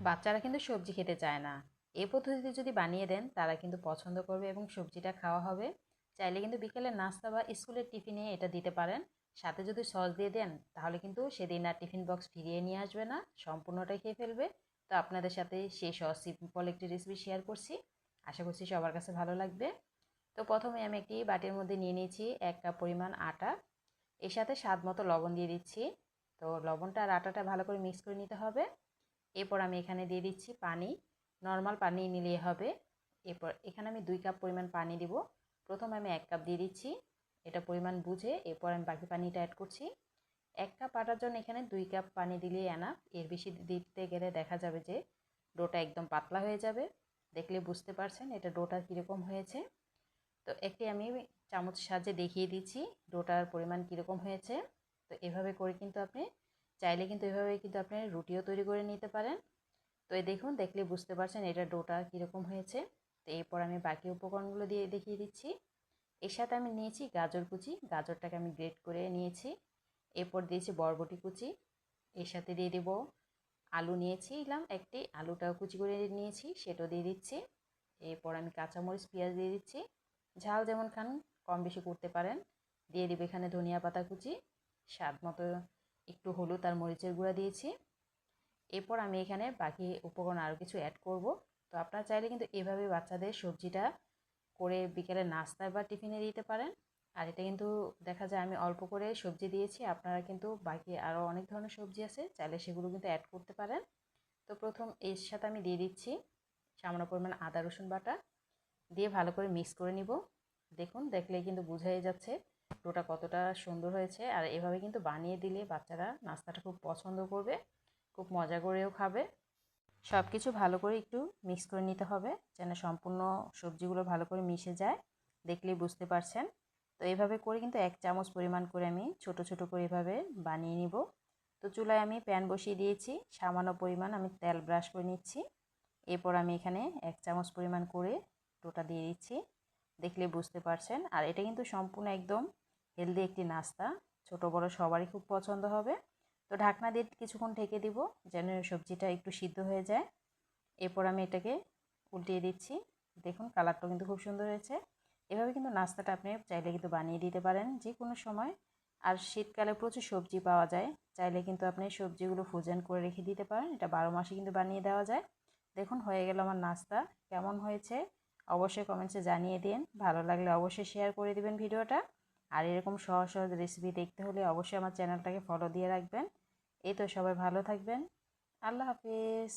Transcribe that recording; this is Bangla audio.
বাচ্চারা কিন্তু সবজি খেতে চায় না। এই পদ্ধতিতে যদি বানিয়ে দেন, তারা কিন্তু পছন্দ করবে এবং সবজিটা খাওয়া হবে। চাইলে কিন্তু বিকেলের নাস্তা বা স্কুলের টিফিনে এটা দিতে পারেন। সাথে যদি সস দিয়ে দেন, তাহলে কিন্তু সেদিন আর টিফিন বক্স ফিরিয়ে নিয়ে আসবে না, সম্পূর্ণটাই খেয়ে ফেলবে। তো আপনাদের সাথে সেই সস সিম্পল একটি রেসিপি শেয়ার করছি। আশা করছি সবার কাছে ভালো লাগবে। তো প্রথমে আমি একটি বাটির মধ্যে নিয়ে নিয়েছি এক কাপ পরিমাণ আটা। এর সাথে স্বাদ মতো লবণ দিয়ে দিচ্ছি। তো লবণটা আর আটাটা ভালো করে মিক্স করে নিতে হবে। এরপর আমি এখানে দিয়ে দিচ্ছি পানি। নর্মাল পানি নিলেই হবে। এরপর এখানে আমি দুই কাপ পরিমাণ পানি দিব। প্রথমে আমি এক কাপ দিয়ে দিচ্ছি। এটা পরিমাণ বুঝে এরপর আমি বাকি পানিটা অ্যাড করছি। এক কাপ আটার জন্য এখানে দুই কাপ পানি দিলেই এনাফ এর বেশি দিতে গেলে দেখা যাবে যে ডোটা একদম পাতলা হয়ে যাবে। দেখলে বুঝতে পারছেন এটা ডোটা কীরকম হয়েছে। তো একটি আমি চামচ সাহায্যে দেখিয়ে দিচ্ছি ডোটার পরিমাণ কীরকম হয়েছে। তো এভাবে করে কিন্তু আপনি চাইলে কিন্তু এভাবে কিন্তু আপনি রুটিও তৈরি করে নিতে পারেন। তো এই দেখুন, দেখলে বুঝতে পারছেন এটা ডোটা কীরকম হয়েছে। তো এরপর আমি বাকি উপকরণগুলো দিয়ে দেখিয়ে দিচ্ছি। এর সাথে আমি নিয়েছি গাজর কুচি। গাজরটাকে আমি গ্রেট করে নিয়েছি। এরপর দিয়েছি বরবটি কুচি। এর সাথে দিয়ে দেব আলু নিয়েছিলাম একটি। আলুটাও কুচি করে নিয়েছি, সেটাও দিয়ে দিচ্ছি। এরপর আমি কাঁচামরিচ, পেঁয়াজ দিয়ে দিচ্ছি। ঝাল যেমন খান, কম বেশি করতে পারেন। দিয়ে দেবে এখানে ধনিয়া পাতা কুচি। স্বাদ মতো একটু হলুদ আর মরিচের গুঁড়া দিয়েছি। এরপর আমি এখানে বাকি উপকরণ আরও কিছু অ্যাড করব। তো আপনারা চাইলে কিন্তু এভাবে বাচ্চাদের সবজিটা করে বিকেলে নাস্তায় বা টিফিনে দিতে পারেন। আর এটা কিন্তু দেখা যায় আমি অল্প করে সবজি দিয়েছি, আপনারা কিন্তু বাকি আরও অনেক ধরনের সবজি আছে, চাইলে সেগুলো কিন্তু অ্যাড করতে পারেন। তো প্রথম এর সাথে আমি দিয়ে দিচ্ছি সামান্য পরিমাণ আদা রসুন বাটা। দিয়ে ভালো করে মিক্স করে নিব। দেখুন দেখলে কিন্তু বোঝাই যাচ্ছে। ডোটা কতটা সুন্দর হয়েছে আর এভাবে কিন্তু বানিয়ে দিলে বাচ্চারা নাস্তাটা খুব পছন্দ করবে, খুব মজা করেও খাবে। সব কিছু ভালো করে একটু মিক্স করে নিতে হবে যেন সম্পূর্ণ সবজিগুলো ভালো করে মিশে যায়, দেখলেই বুঝতে পারছেন। তো এভাবে করে কিন্তু এক চামচ পরিমাণ করে আমি ছোট ছোট করে এভাবে বানিয়ে নিব। তো চুলায় আমি প্যান বসিয়ে দিয়েছি, সামান্য পরিমাণ আমি তেল ব্রাশ করে নিচ্ছি। এরপর আমি এখানে এক চামচ পরিমাণ করে ডোটা দিয়ে দিচ্ছি, দেখলে বুঝতে পারছেন। আর এটা কিন্তু সম্পূর্ণ একদম হেলদি একটি নাস্তা। ছোট বড় সবারই খুব পছন্দ হবে। তো ঢাকনা দিয়ে কিছুক্ষণ ঢেকে দিব যেন সবজিটা একটু সিদ্ধ হয়ে যায়। এরপর আমি এটাকে উল্টিয়ে দিচ্ছি। দেখুন কালারটাও কিন্তু খুব সুন্দর হয়েছে। এভাবে কিন্তু নাস্তাটা আপনি চাইলে কিন্তু বানিয়ে দিতে পারেন যে কোনো সময়। আর শীতকালে প্রচুর সবজি পাওয়া যায়। চাইলে কিন্তু আপনি সবজিগুলো ফ্রোজেন করে রেখে দিতে পারেন। এটা বারো মাসে কিন্তু বানিয়ে দেওয়া যায়। দেখুন হয়ে গেল আমার নাস্তা। কেমন হয়েছে? অবশ্যই কমেন্টসে জানিয়ে দিন। ভালো লাগলে অবশ্যই শেয়ার করে দিবেন ভিডিওটা। আর এরকম সহজ সহজ রেসিপি দেখতে হলে অবশ্যই আমার চ্যানেলটাকে ফলো দিয়ে রাখবেন। এই তো সবাই ভালো থাকবেন। আল্লাহ হাফিজ।